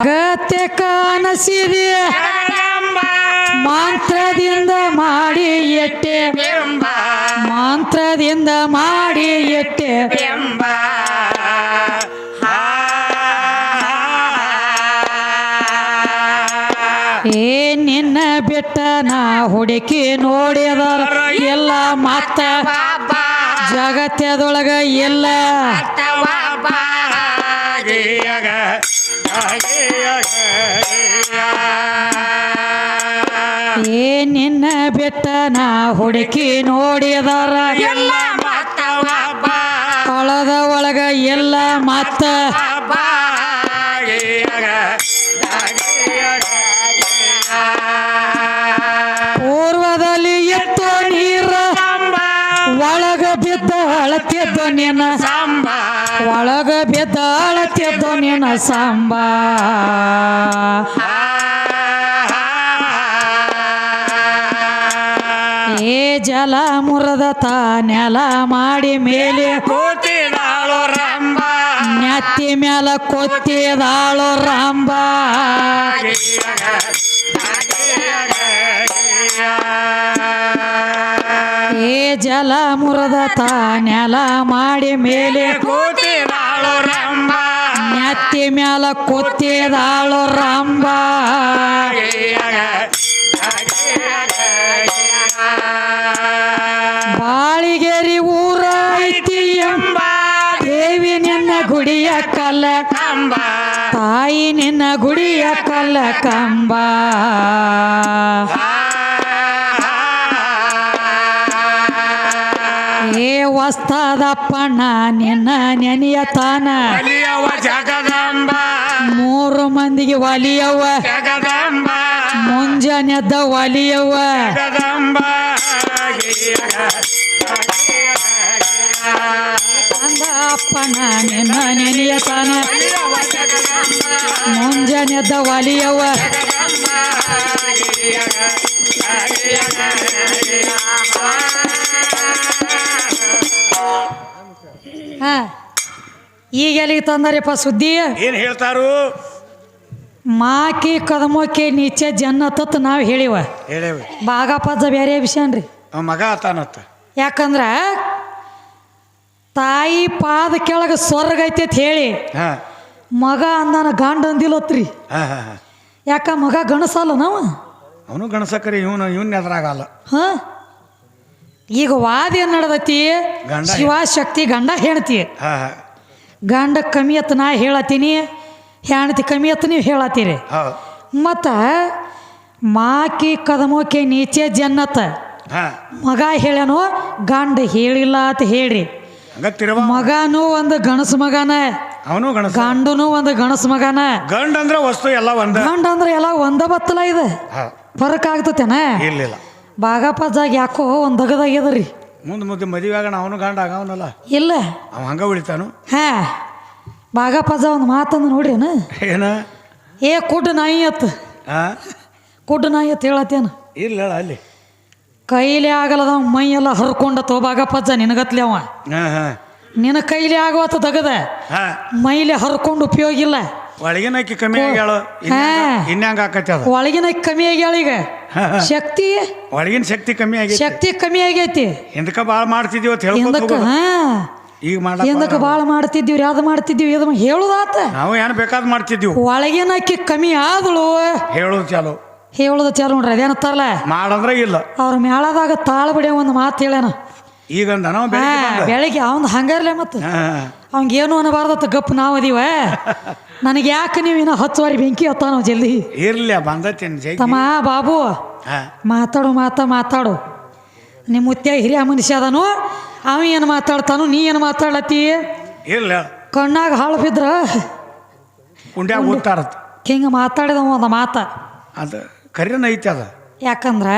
ಅಗತ್ಯ ಕಾಣಸಿರಿ ಮಂತ್ರದಿಂದ ಮಾಡಿ ಎಟ್ಟೆ. ಮಾಂತ್ರದಿಂದ ಮಾಡಿ ಎಟ್ಟೆ. ಏ, ನಿನ್ನ ಬಿಟ್ಟ ನಾ ಹುಡುಕಿ ನೋಡಿದರ ಎಲ್ಲ ಮತ್ತ ಜಗತ್ಯದೊಳಗ ಎಲ್ಲ ಏ ನಿನ್ನ ಬಿಟ್ಟ ನಾ ಹುಡುಕಿ ನೋಡಿದಾರ ಎಲ್ಲ ಕೊಳದ ಒಳಗ ಎಲ್ಲ ಮತ್ತ ಪೂರ್ವದಲ್ಲಿ ಎತ್ತು ನೀರ ಒಳಗ ಬಿದ್ದ ಅಳತಿದ್ದು ಸಾಂಬ. ಒಳಗ ಬಿದ್ದ ಅಳತಿದ್ದು ನಿನ್ನ ಸಾಂಬ. ಏ ಜಲ ಮುರದ ತಾನೆಲ ಮಾಡಿ ಮೇಲೆ ಕೂತಿದಾಳು ರಂಬ ನೆತ್ತಿ ಮ್ಯಾಲ ಕೊತ್ತಿದಾಳು ರಾಂಬ ಜಲ ಮುರದ ತಾ ನೆಲ ಮಾಡಿ ಮೇಲೆ ಕೂತಿದಾಳು ರಂಬ ನೆತ್ತಿ ಮ್ಯಾಲ ಕೂತಿದಾಳು ರಾಂಬ ಬಾಳಿಗೆರಿ ಊರ ಐತಿ ಎಂಬ ದೇವಿ ನಿನ್ನ ಗುಡಿಯ ಕಲ್ಲ ಕಂಬ. ತಾಯಿ ನಿನ್ನ ಗುಡಿಯ ಕಲ್ಲ ಕಂಬ. ವಸ್ತದಪ್ಪಣ್ಣ ನಿನ್ನ ನೆನೆಯ ತಾನ. ಅಲಿಯವ ಜಗದಂಬ. ಮೂರು ಮಂದಿಗೆ ಒಲಿಯವ್ವ ಜಗದಂಬ. ಮುಂಜಾನೆದ್ದ ಒಲಿಯವ್ವ ಜಗದಂಬ. ಅಪ್ಪಣ್ಣ ನಿನ್ನ ನೆನೆಯ ತಾನ. ಅಲಿಯವ ಜಗದಂಬ. ಹಾ. ಈಗ ಎಲ್ಲಿಗೆ ತಂದಾರಪ್ಪ ಸುದ್ದಿ? ಏನು ಹೇಳ್ತಾರು? ಮಾಕಿ ಕದಮೋಕಿ ನೀಚೆ ತತ್ ನಾವು ಹೇಳಿವ. ಹೇಳೇವಿ. ಬಾಗಪಜ್ಜ ಬೇರೆ ವಿಷಯನ್ರಿ ರೀ. ಮಗ ಆತಾನತ್ತ. ಯಾಕಂದ್ರ ತಾಯಿ ಪಾದ ಕೆಳಗೆ ಸ್ವರ್ಗ ಐತಿ ಅಂತ ಹೇಳಿ ಹಾ. ಮಗ ಅಂದಾನ ಗಂಡ ಅಂದಿಲ್ಲತ್ರಿ ಹಾ ಹಾ ಹಾ. ಯಾಕ ಮಗ ಗಣಸಲ್ಲ ನಾವು ಅವನು ಗಣಸಕರಿ ಇವನು ಇವನ್ ಎದುರಾಗಲ್ಲ. ಹ. ಈಗ ವಾದ ಏನು ನಡೆದೈತಿ? ಗಂಡ ಶಿವಶಕ್ತಿ ಗಂಡ ಹೆಣ್ತಿ. ಹಾ ಹಾ. ಗಂಡ ಕಮ್ಮಿ ಅತ್ತ ನಾ ಹೇಳತ್ತೀನಿ ಹೆಣ್ತಿ ಕಮ್ಮಿ ಅತ್ತ ನೀವು ಹೇಳತ್ತೀರಿ. ಹೌದು. ಮತ್ತು ಮಾಕಿ ಕದಮೋಕೆ ನೀಚೆ ಜನ್ನತ ಹಾ. ಮಗ ಹೇಳ್ಯಾನು ಗಂಡ ಹೇಳಿಲ್ಲ ಅಂತ ಹೇಳ್ರಿ. ಹಂಗ ತಿರುವ ಮಗನೂ ಒಂದು ಗಣಸು ಮಗನ. ಅವನು ಗಣಸ. ಗಂಡನು ಒಂದು ಗಣಸು ಮಗನ. ಗಂಡ ಅಂದ್ರೆ ವಸ್ತು ಎಲ್ಲ ಒಂದ. ಗಂಡ ಅಂದ್ರೆ ಎಲ್ಲ ಒಂದ ಬತ್ತಲ ಇದೆ. ಹಾ. ಫರಕ್ ಆಗ್ತತೇನ? ಇರ್ಲಿಲ್ಲ ಜಾಗ ಯಾಕೋ ಒಂದು ದಗದಾಗ್ಯದ್ರಿ. ಮುಂದೆ ಮುಂದೆ ಮದುವೆ ಆಗೋಣ ಅವನು ಗಂಡ ಆಗವನಲ್ಲ. ಇಲ್ಲ. ಅವ ಹಂಗ ಉಳಿತಾನು ಹಾ. ಬಾಗಪ್ಪಜ ಒಂದು ಮಾತಂದು ನೋಡ್ರೇನ ಏನ? ಏ ಕುಡ್ ನಾಯಿ ಅತ್ತ ಹಾ ಕುಡ್ ನಾಯಿ ಅತ್ ಹೇಳತ್ತೇನ? ಇಲ್ಲ ಅಲ್ಲಿ. ಕೈಲಿ ಆಗಲ್ಲದ ಮೈ ಎಲ್ಲ ಹರ್ಕೊಂಡತ್ತೋ ಬಾಗಪ್ಪಜ್ಜ ನಿನಗತ್ಲಿ ಅವ. ನಿನ ಹಾ. ನಿನ್ನ ಕೈಲಿ ಆಗುವತ್ತ ದಗದ. ಹಾ. ಮೈಲಿ ಹರ್ಕೊಂಡು ಉಪಯೋಗ ಇಲ್ಲ. ಒಳಗಿನ ಅಕ್ಕಿ ಕಮ್ಮಿ ಆಗ್ಯಾಳು. ಇನ್ಯಾಂಗ ಆಕತಿ ಅದು? ಒಳಗಿನ ಕಮ್ಮಿ ಆಗ್ಯಾಳ ಈಗ. ಶಕ್ತಿ ಒಳಗಿನ ಶಕ್ತಿ ಕಮ್ಮಿ ಆಗಿ ಶಕ್ತಿ ಕಮ್ಮಿ ಆಗೈತಿ. ಹಿಂದಕ ಭಾಳ ಮಾಡ್ತಿದ್ದೀವಿ ಅಂತ ಹೇಳ್ಕೊಂಡು ಈಗ ಮಾಡ ಹಿಂದಕ್ಕೆ ಭಾಳ ಮಾಡ್ತಿದ್ದೀವಿ ಯಾವ್ದು ಮಾಡ್ತಿದ್ದೀವಿ ಇದು ಹೇಳುದಾತ ನಾವು ಏನು ಬೇಕಾದ್ ಮಾಡ್ತಿದ್ದೀವಿ. ಒಳಗಿನ ಅಕ್ಕಿ ಕಮ್ಮಿ ಆದಳು. ಹೇಳುದು ಚಾಲು. ಹೇಳುದ ಚಾಲು ನೋಡ್ರಿ ಅದೇನತ್ತಾರಲ್ಲ ಮಾಡಂದ್ರೆ ಇಲ್ಲ. ಅವ್ರ ಮೇಳದಾಗ ತಾಳ್ಬಿಡಿ ಒಂದು ಮಾತು ಹೇಳೇನ ಈಗ ಬೆಳಿಗ್ಗೆ ಅವ್ನ ಹಂಗಾರ್ಲೆ ಮತ್ತು ಹಾ, ಅವಂಗೇನು ಅನ್ನಬಾರ್ದತ್ತ ಗಪ್ ನಾವು ಅದೀವ. ನನಗೆ ಯಾಕೆ ನೀವು ಇನ್ನೂ ವಾರಿ ಬೆಂಕಿ ಹತ್ತ ನಾವು ಜಲ್ದಿ? ಇರ್ಲಿ ಬಂದತ್ತೇನು ಜೈ ತಮ್ಮ ಬಾಬು ಮಾತಾಡು ಮಾತಾ ಮಾತಾಡು. ನಿಮ್ಮ ಮುತ್ಯ ಹಿರಿಯ ಮನುಷ್ಯ ಅದನು ಅವ ಏನು ಮಾತಾಡ್ತಾನು ನೀ ಏನು ಮಾತಾಡ್ಲತ್ತಿ? ಇಲ್ಲ. ಕಣ್ಣಾಗ ಹಾಳು ಬಿದ್ರ? ಕುಂಡ್ಯಾಗ ಓದ್ತಾರತ್ ಹಿಂಗೆ ಮಾತಾಡಿದ ಒಂದು ಮಾತ. ಅದು ಕರಿನ ಐತಿ ಅದ. ಯಾಕಂದ್ರೆ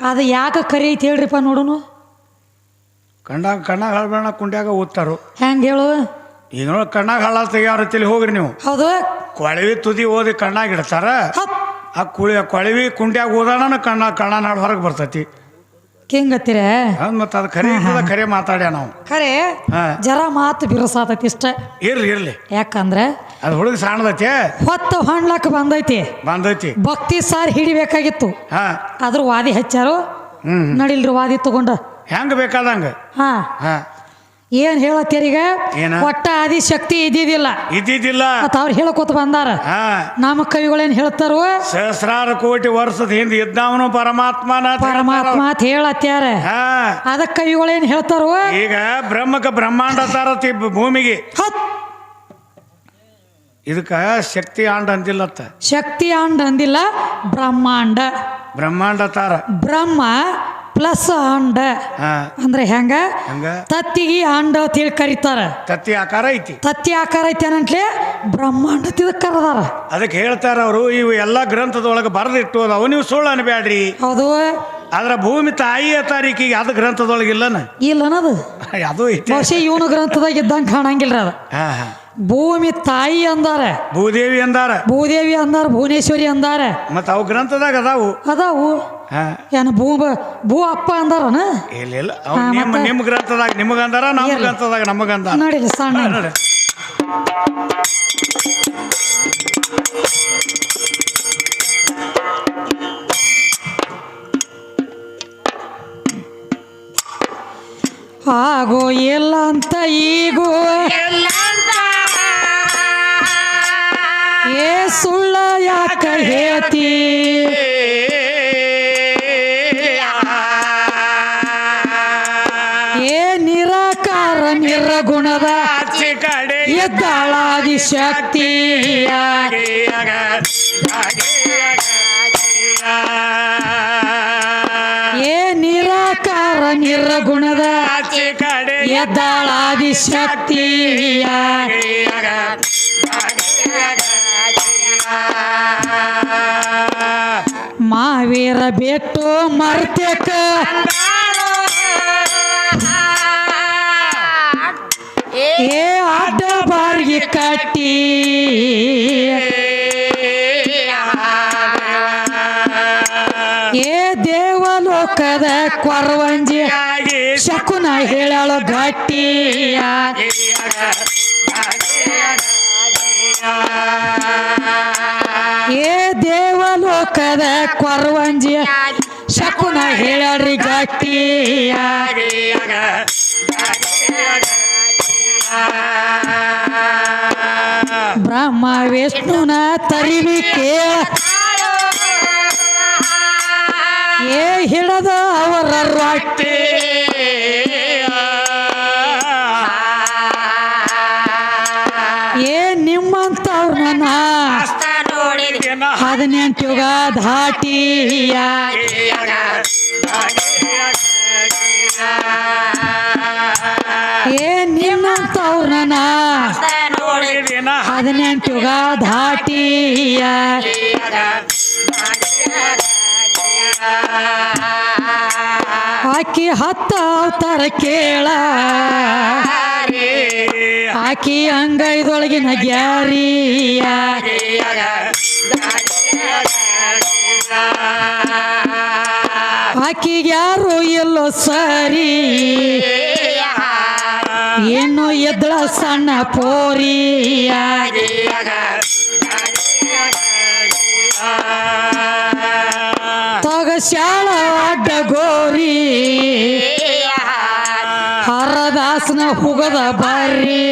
ಅದು ಯಾಕೆ ಕರಿ ಐತಿ ಹೇಳ್ರಿಪ್ಪ ನೋಡುನು? ಕಣ್ಣಾಗ ಕಣ್ಣಾಗ ಹಳಬೇಡ ಕುಂಡ್ಯಾಗ ಓದ್ತಾರು ಹೆಂಗೆ ಹೇಳು? ಈಗ ನೋಡಿ ಕಣ್ಣಾಗ ಹಳ್ಳ ತೆಗಿಯಾರತ್ತಿಲ್ಲಿ ಹೋಗ್ರಿ ನೀವು. ಹೌದು. ಕೊಳವಿ ತುದಿ ಓದಿ ಕಣ್ಣಾಗ ಇಡ್ತಾರ. ಆ ಕುಳಿ ಕೊಳವಿ ಕುಂಡ್ಯಾಗ ಓದಾಣ ಕಣ್ಣ ಕಣ್ಣ ನಾಡು ಹೊರಗೆ ಬರ್ತೈತಿ. ಹಿಂಗತ್ತೀರ ಹೌದ್ ಮತ್ತ ಅದು ಖರೆ ಇರ್ತದ ಖರೆ ಮಾತಾಡ್ಯ ನಾವು. ಖರೆ ಹಾ. ಜರ ಮಾತು ಬಿರುಸಾತೈತಿ ಇಷ್ಟ. ಇರ್ಲಿ ಇರ್ಲಿ. ಯಾಕಂದ್ರೆ ಅದು ಹುಡುಗ ಸಾಣದೈತಿ. ಹೊತ್ತು ಹಣ್ಲಕ್ ಬಂದೈತಿ. ಬಂದೈತಿ. ಭಕ್ತಿ ಸಾರ್ ಹಿಡಿಬೇಕಾಗಿತ್ತು. ಹಾ. ಆದ್ರೂ ವಾದಿ ಹಚ್ಚಾರು. ಹ್ಮ್. ನಡಿಲ್ರಿ ವಾದಿ ತಗೊಂಡ. ಹೆಂಗ ಬೇಕಾದಂಗ? ಹಾ. ಹಾ. ಏನ್ ಹೇಳತ್ತೀರೀಗ? ಒಟ್ಟ ಆದಿ ಶಕ್ತಿ ಇದ್ದಿದ್ದಿಲ್ಲ. ಇದ್ದಿದ್ದಿಲ್ಲ. ಮತ್ತ ಅವ್ರು ಹೇಳಕೋತ ಬಂದಾರ. ನಮ್ಮ ಕವಿಗಳೇನ್ ಹೇಳ್ತಾರೋ? ಸಹಸ್ರಾರು ಕೋಟಿ ವರ್ಷದ ಹಿಂದೆ ಇದ್ದವನು ಪರಮಾತ್ಮನ ಪರಮಾತ್ಮ ಅಂತ ಹೇಳತ್ಯಾರ. ಹಾ. ಅದಕ್ಕೆ ಕವಿಗಳೇನ್ ಹೇಳ್ತಾರೋ? ಈಗ ಬ್ರಹ್ಮಕ ಬ್ರಹ್ಮಾಂಡ ತಾರತಿ ಭೂಮಿಗೆ. ಇದಕ್ಕ ಶಕ್ತಿ ಆಂಡ ಅಂದಿಲ್ಲತ್ತ. ಶಕ್ತಿ ಆಂಡ ಅಂದಿಲ್ಲ ಬ್ರಹ್ಮಾಂಡ. ಬ್ರಹ್ಮಾಂಡ ತಾರ. ಬ್ರಹ್ಮ ಪ್ಲಸ್ ಅಂಡ. ಅಂದ್ರೆ ಹೆಂಗ? ತತ್ತಿಗೆ ಅಂಡ ಅಂತ ಹೇಳಿ ಕರೀತಾರ. ತತ್ತಿ ಆಕಾರ ಐತಿ. ತತ್ತಿ ಆಕಾರ ಐತಿ ಅನ್ನಂತ್ಲೆ ಬ್ರಹ್ಮಾಂಡ ಕರೆದಾರ. ಅದಕ್ಕೆ ಹೇಳ್ತಾರ ಅವರು ಇವು ಎಲ್ಲ ಗ್ರಂಥದೊಳಗೆ ಬರೆದಿಟ್ಟು ಅದಾವು ನೀವು ಸುಳ್ಳು ಅನ್ಬ್ಯಾಡ್ರಿ ಹೌದು. ಆದ್ರ ಭೂಮಿ ತಾಯಿಯ ತಾರೀಕಿಗೆ ಅದು ಗ್ರಂಥದೊಳಗೆ ಇಲ್ಲನ? ಇಲ್ಲ ಅನ್ನೋದು ಅದು ಬಹುಶಃ ಇವನು ಗ್ರಂಥದಾಗ ಇದ್ದಂಗೆ ಕಾಣಂಗಿಲ್ರ ಅದು. ಭೂಮಿ ತಾಯಿ ಅಂದಾರ. ಭೂದೇವಿ ಅಂದಾರ. ಭೂದೇವಿ ಅಂದಾರ ಭುವನೇಶ್ವರಿ ಅಂದಾರ. ಮತ್ತ ಅವು ಗ್ರಂಥದಾಗ ಅದಾವು. ಅದಾವು. ಏನು ಭೂ ಭೂ ಅಪ್ಪ ಅಂದಾರನ? ಇಲ್ಲ ಇಲ್ಲ. ಅವು ಹಾ, ನಿಮ್ಮ ಮತ್ತೆ? ನಿಮ್ಮ ಗ್ರಂಥದಾಗ ನಿಮಗಂದಾರ ನಮ್ಮ ಇರ್ಲಿ. ಗ್ರಂಥದಾಗ ನಮಗಂದಾರ ನೋಡಿಲ್ಲ ಸಣ್ಣ. ಹಾ, ನೋಡಿ. ಆಗೋ ಇಲ್ಲ ಅಂತ ಈಗೂ ಏ ಸುಳ್ಳ ಯಾಕ ಹೇಳ್ತಿ? ಕಡೆ ಎದ್ದಾಳಾದಿ ಶಕ್ತಿಯ ಏ ನಿರಾಕಾರ ನಿರ್ಗುಣದ ಆಚೆ ಕಡೆ ಎದ್ದಾಳಾದಿ ಶಕ್ತಿಯ ಮಾವೀರ ಬಿಟ್ಟು ಮರ್ತ್ಯಕ ಏ ಅಡ್ಡ ಬಾರ್ಗಿ ಕಟ್ಟಿ. ಏ, ದೇವಲೋಕದ ಕೊರವಂಜಿ ಶಕುನ ಹೇಳಲು ಗಟ್ಟಿಯ ಏ, ದೇವಲೋಕದ ಕೊರವಂಜಿ ಶಕುನ ಹೇಳರಿ ಗಟ್ಟಿಯ ಬ್ರಹ್ಮ ವಿಷ್ಣುನ ತರಿವಿ ಕೇಳ ಏ ಹಿಡದ ಅವರ ರೊಟ್ಟಿ. ಏ ನಿಮ್ಮಂತವ್ರನ್ನ ಹದಿನೆಂಟು ಯುಗ ಹದಿನೆಂಟು ಯುಗ ಧಾಟಿಯ. ಆಕಿ ಹತ್ತ ಅವತಾರ ಕೇಳ. ಆಕಿ ಅಂಗೈದೊಳಗಿನ ಗ್ಯಾರಿಯ. ಆಕಿಗೆ ಯಾರು ಎಲ್ಲೋ ಸರಿ. ಏನು ಎದ್ದಳ ಸಣ್ಣ ಪೋರಿ ತಗ ಶಾಳ ಅಡ್ಡ ಗೋರಿ. ಹರದಾಸನ ಹುಗದ ಬರ್ರಿ.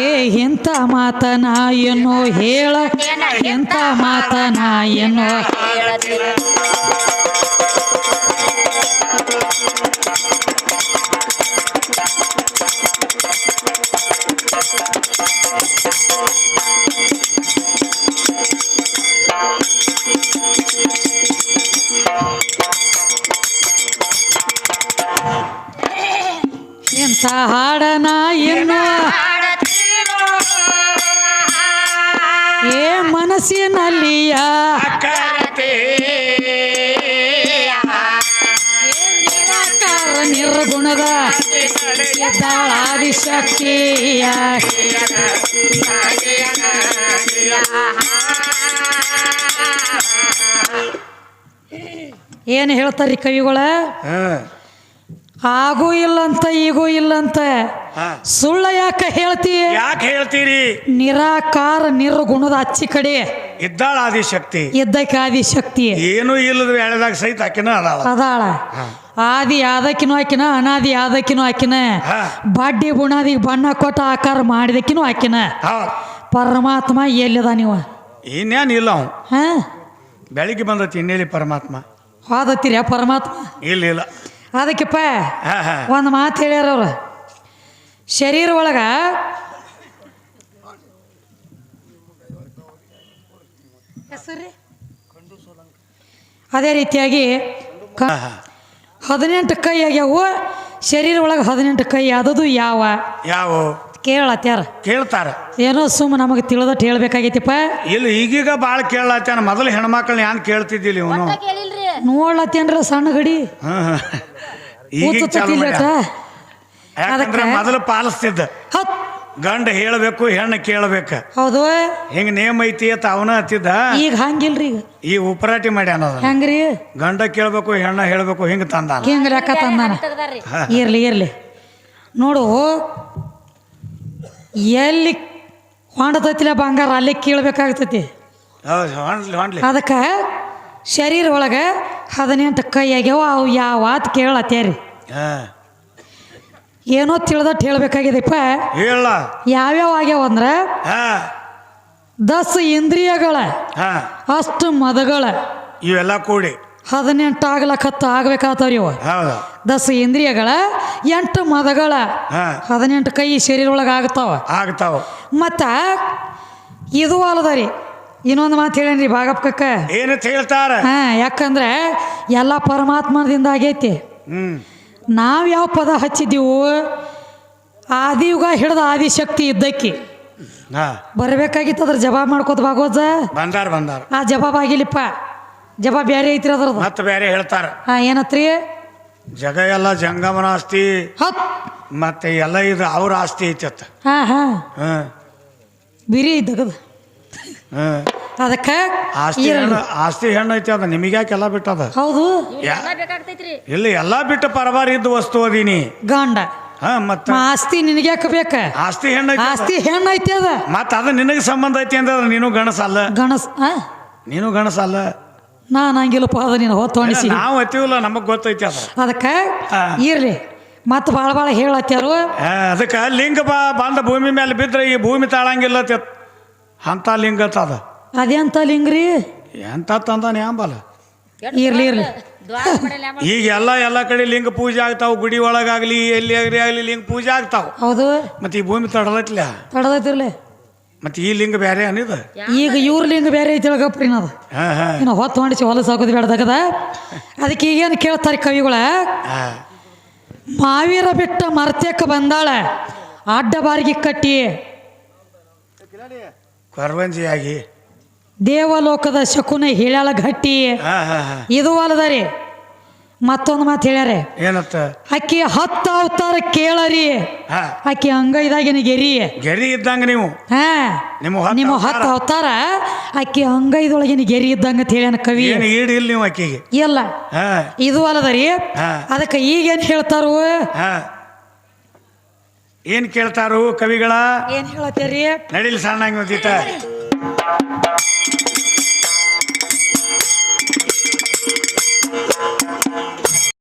ಏ ಇಂಥ ಮಾತನ ಏನೋ ಹೇಳ. ಎಂಥ ಮಾತನ ಏನೋ ಎಂಥ ಮನಸ್ಸಿನಲ್ಲಿಯ? ನಿರಾಕಾರ ನಿರ್ಗುಣದ? ಎದ್ದಾಳಾದಿ ಶಕ್ತಿಯ ಏನು ಹೇಳ್ತಾರ್ರಿ ಕವಿಗಳ? ಹ್ಮ್ ಆಗೂ ಇಲ್ಲಂತ ಈಗೂ ಇಲ್ಲಂತ. ಸುಳ್ಳ ಯಾಕೆ ಹೇಳ್ತಿ ಯಾಕೆ ಹೇಳ್ತೀರಿ? ನಿರಾಕಾರ ನಿರ್ಗುಣದ ಅಚ್ಚಿ ಕಡೆ. ಇದ್ದಾಳ ಆದಿಶಕ್ತಿ. ಇದ್ದಕ್ಕೆ ಆದಿಶಕ್ತಿ. ಏನೂ ಇಲ್ಲದ ವೇಳೆದಾಗ ಸಹಿತ ಆಕಿನ ಅದಾಳ. ಅದಾಳ. ಆದಿ ಆದಕಿನೂ ಆಕಿನ ಅನಾದಿ ಆದಕಿನೂ ಆಕಿನ. ಬಡ್ಡಿ ಬುಣಾದಿಗೆ ಬಣ್ಣ ಕೊಟ್ಟ ಆಕಾರ ಮಾಡಿದಕ್ಕಿನೂ ಆಕಿನ. ಪರಮಾತ್ಮ ಎಲ್ಲಿದ ನೀವು? ಇನ್ನೇನು ಇಲ್ಲ ಹಾ. ಬೆಳಿಗ್ಗೆ ಬಂದತಿ ಇನ್ನೇಲಿ ಪರಮಾತ್ಮ. ಹೋದತ್ತೀರ ಪರಮಾತ್ಮ? ಇಲ್ಲ ಇಲ್ಲ. ಅದಕ್ಕೆಪ್ಪ ಒಂದು ಮಾತು ಹೇಳ್ಯಾರ ಅವ್ರು. ಶರೀರ ಒಳಗ ಅದೇ ರೀತಿಯಾಗಿ. ಹದಿನೆಂಟು ಕೈ ಆಗ್ಯಾವು ಶರೀರ ಒಳಗೆ ಹದಿನೆಂಟು ಕೈ ಆದದು ಯಾವ? ಯಾವ? ಕೇಳತ್ಯಾರ ಕೇಳ್ತಾರ. ಏನೋ ಸುಮ್ ನಮಗೆ ತಿಳಿದಟ್ಟು ಹೇಳ್ಬೇಕಾಗೈತಿಪ್ಪ ಇಲ್ಲಿ ಈಗೀಗ ಭಾಳ ಕೇಳತ್ತಾನ ಮೊದಲು ಹೆಣ್ಮಕ್ಳನ್ನ ಯಾನ್ ಕೇಳ್ತಿದ್ದಿಲ್ಲ ಇವನು? ನೋಡ್ಲತ್ತೇನ್ರ ಸಣ್ಣ ಗಡಿ. ಈಗ ಯಾಕಂದ್ರೆ ಅದಕ್ಕೆ- ಮೊದಲು ಪಾಲಿಸ್ತಿದ್ದ. ಗಂಡ ಹೇಳಬೇಕು ಹೆಣ್ಣು ಕೇಳಬೇಕ. ಹೌದು. ಹಿಂಗ ನೇಮ್ ಐತಿ ಅಂತ ಅವನ ಹತ್ತಿದ್ದ. ಈಗ ಹಂಗಿಲ್ರಿ ಈಗ. ಈ ಉಪರಾಟಿ ಮಾಡ್ಯಾನ. ಹೆಂಗ್ರಿ? ಗಂಡ ಕೇಳಬೇಕು ಹೆಣ್ಣ ಹೇಳಬೇಕು ಹಿಂಗ ತಂದ ಹಿಂಗ ಲೆಕ್ಕ ತಂದಾನ. ಇರ್ಲಿ ಇರ್ಲಿ. ನೋಡು ಎಲ್ಲಿ ಹೊಂಡತೈತಿಲ್ಲ ಬಂಗಾರ ಅಲ್ಲಿ ಕೀಳ್ಬೇಕಾಗ್ತೈತಿ. ಹೌದು ಹೊಂಡ್ಲಿ ಹೊಂಡ್ಲಿ. ಅದಕ್ಕೆ ಶರೀರ ಒಳಗೆ ಹದಿನೆಂಟು ಕೈ ಆಗ್ಯಾವ ಅವು ಯಾವ ಆತು ಕೇಳತ್ತೇರಿ. ಹಾ. ಏನೋ ತಿಳಿದಟ್ಟು ಹೇಳ್ಬೇಕಾಗಿದೆಪ್ಪ. ಹೇಳ. ಯಾವ್ಯಾವ ಆಗ್ಯಾವ ಅಂದ್ರೆ ದಸ್ ಇಂದ್ರಿಯಗಳ ಅಷ್ಟು ಮದಗಳ. ಇವೆಲ್ಲ ಕೂಡಿ. ಹದಿನೆಂಟು ಆಗ್ಲಕತ್ತ ಆಗ್ಬೇಕಾಗ್ತಾವ್ರಿ ಇವ. ದಸ ಇಂದ್ರಿಯಗಳ ಎಂಟು ಮದಗಳ. ಹದಿನೆಂಟು ಕೈ ಶರೀರ ಒಳಗೆ ಆಗ್ತಾವ. ಆಗ್ತಾವ. ಮತ್ತ ಇದು ಅಲ್ಲದರಿ ಇನ್ನೊಂದು ಮಾತು ಹೇಳೇನ್ರಿ ಭಾಗಪ್ಪಕ್ಕ ಏನಂತ ಹೇಳ್ತಾರ? ಹಾ ಯಾಕಂದ್ರೆ ಎಲ್ಲ ಪರಮಾತ್ಮದಿಂದ ಆಗೈತಿ. ಹ್ಮ್. ನಾವು ಯಾವ ಪದ ಹಚ್ಚಿದ್ದೀವು ಆದಿಯುಗ ಹಿಡಿದ ಆದಿಶಕ್ತಿ ಇದ್ದಕ್ಕಿ. ಹಾ. ಬರಬೇಕಾಗಿತ್ತು ಅದ್ರ ಜವಾಬ್ ಮಾಡ್ಕೋತ ಭಾಗವತ ಬಂದಾರ ಬಂದಾರ. ಆ ಜವಾಬ್ ಆಗಿಲ್ಲಪ್ಪ ಜವಾಬ್ ಬೇರೆ ಐತ್ರಿ ಅದ್ರದ್ದು. ಮತ್ತೆ ಬೇರೆ ಹೇಳ್ತಾರ. ಹಾಂ ಏನತ್ರಿ? ಜಗ ಎಲ್ಲ ಜಂಗಮನ ಆಸ್ತಿ. ಮತ್ತೆ ಎಲ್ಲ ಇದು ಅವ್ರ ಆಸ್ತಿ ಐತಿ ಹಾ ಹಾ. ಹಾಂ. ಬಿರಿ ಇದ್ದಗದ ಹ್ಮ್ ಅದಕ್ಕೆ ಆಸ್ತಿ ಹೆಣ್ಣು ಆಸ್ತಿ ಹೆಣ್ಣು ಐತಿ ಅದ ನಿಮಗ್ಯಾಕೆಲ್ಲ ಬಿಟ್ಟದ? ಹೌದು. ಯಾ- ಎಲ್ಲ ಇಲ್ಲ ಎಲ್ಲಾ ಬಿಟ್ಟು ಪರಬಾರ ಇದ್ದು ವಸ್ತು ಅದೀನಿ. ಗಂಡ. ಹಾ ಮತ್ತ ಮ ಆಸ್ತಿ ನಿನಗೆ ಬೇಕ? ಆಸ್ತಿ ಹೆಣ್ಣು ಐತಿ ಆಸ್ತಿ ಹೆಣ್ಣು ಐತಿ ಅದ. ಮತ್ತ ಅದು ನಿನಗೆ ಸಂಬಂಧ ಐತಿ ಅಂದ್ರೆ ನೀನು ಗಣಸಲ್ಲ ಗಣಸ್ ಆ? ನೀನು ಗಣಸಲ್ಲ ನಾನು ಹಂಗಿಲ್ಲಪ್ಪ ಅದ ನೀನು ಹೊತ್ತು ಅನಿಸಿ ನಾವು ಹತ್ತಿವಲ್ಲ ನಮಗ್ ಗೊತ್ತೈತಿ ಅದ. ಅದಕ್ಕೆ ಇರ್ರಿ ಇರ್ಲಿ. ಮತ್ತೆ ಭಾಳ ಭಾಳ ಹೇಳತ್ಯಾರು ಅದಕ್ಕೆ ಲಿಂಗ ಬಾ ಬಂದ ಭೂಮಿ ಮೇಲೆ ಬಿದ್ರೆ ಈ ಭೂಮಿ ತಾಳಂಗಿಲ್ಲ. ಅಂತ ಲಿಂಗ ಅದ. ಅದೆಂತ ಲಿಂಗ್ರಿ? ಎಂತ ತಂದಾನೆ ಅಂಬಲ್ಲ ಇರ್ಲಿ ಇರ್ಲಿ. ಈಗ ಎಲ್ಲ ಎಲ್ಲ ಕಡೆ ಲಿಂಗ ಪೂಜೆ ಆಗ್ತಾವ. ಗುಡಿ ಒಳಗಾಗ್ಲಿ ಎಲ್ಲಿ ಆಗ್ಲಿ ಆಗ್ಲಿ ಲಿಂಗ ಪೂಜೆ ಆಗ್ತಾವ. ಹೌದು. ಮತ್ತೆ ಈ ಭೂಮಿ ತಡಲತ್ಲ? ತಡದೈತಿರ್ಲಿ ಮತ್ತೆ ಈ ಲಿಂಗ ಬೇರೆ ಅನಿದ? ಈಗ ಇವ್ರ ಲಿಂಗ ಬೇರೆ ಐತಿ ಗಪ್ರಿ ಅದು ಏನು ಇನ್ನು ಹೊತ್ತು ಹೊಂಡಿಸಿ ಹೊಲಸು ಹಾಕೋದು ಬೇಡದಾಗದ ಅದಕ್ಕೆ ಈಗೇನು ಕೇಳ್ತಾರೆ ಕವಿಗಳ? ಹಾ. ಮಾವೀರ ಬಿಟ್ಟ ಮರ್ತ್ಯಕ್ಕೆ ಬಂದಾಳ. ಅಡ್ಡ ಬಾರಿಗೆ ಕಟ್ಟಿ. ಕೊರವಂಜಿಯಾಗಿ. ದೇವಲೋಕದ ಶಕುನ ಹೇಳ್ಯಾಳ ಗಟ್ಟಿ ಇದು ಅಲ್ಲದರಿ ಮತ್ತೊಂದು ಮಾತು ಹೇಳ್ಯಾರೆ. ಏನತ್ತ? ಅಕ್ಕಿ ಹತ್ತು ಅವತಾರ ಕೇಳರಿ. ಅಕ್ಕಿ ಹಂಗ ಅಂಗೈದಾಗಿನ ಗೆರಿ. ಗೆರಿ ಇದ್ದಂಗ ನೀವು? ಹಾ. ನಿಮ್ಮ ಹತ್ತು ಅವತಾರ. ಹತ್ತು ಅವತಾರ ಆಕಿ ಅಂಗೈದೊಳಗಿನ ಗೆರಿ ಇದ್ದಂಗ ಅಂತ ಹೇಳ್ಯಾನ ಕವಿ. ಇಲ್ಲ ನೀವು ಅಕ್ಕಿಗೆ? ಇಲ್ಲ. ಇದು ಅಲ್ಲದರಿ. ಅದಕ್ಕೆ ಈಗೇನು ಹೇಳ್ತಾರು? ಹಾ. ಏನ್ ಕೇಳ್ತಾರು ಕವಿಗಳ? ಏನ್ ಹೇಳತ್ತೀರಿ? ನಡಿಲಿ ಸಣ್ಣ Thank you.